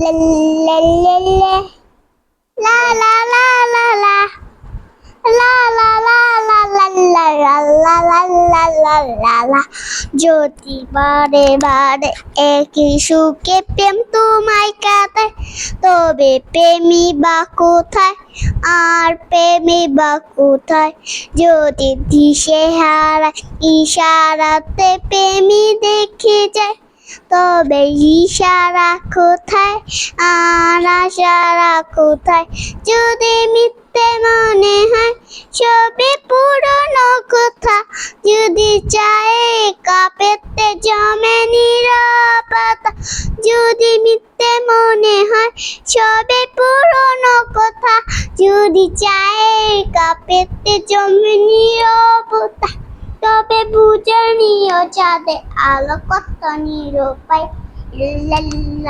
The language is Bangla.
লে লে লে লা লা লা লা লা লা লা লা লা লা লা লা লা লা লা লা লা লা যদি বারে বারে একই সুখে প্রেম তোমায় কাটায় তবে প্রেমী বা কোথায়? আর প্রেমী বা কোথায়? যদি দিশে হারায় ইশারাতে প্রেমী দেখে যায়। তবে ইশারা কোথায়? আর আশারা কোথায়? যদি মিথ্যে মনে হয়, সবে পুরনো কথা। যদি চায় কাপেতে জমে নিরাপত্তা। যদি মিথ্যে মনে হয়, সবে পুরনো কথা। যদি চায় কাপেতে জমে নিরাপত্তা। ತೋಬೆ ಭುಜನಿಯೋ ಚಾದೆ ಆಲ ಕೊತ್ತ ನೀರೋ ಪೈ ಇಲ್ಲ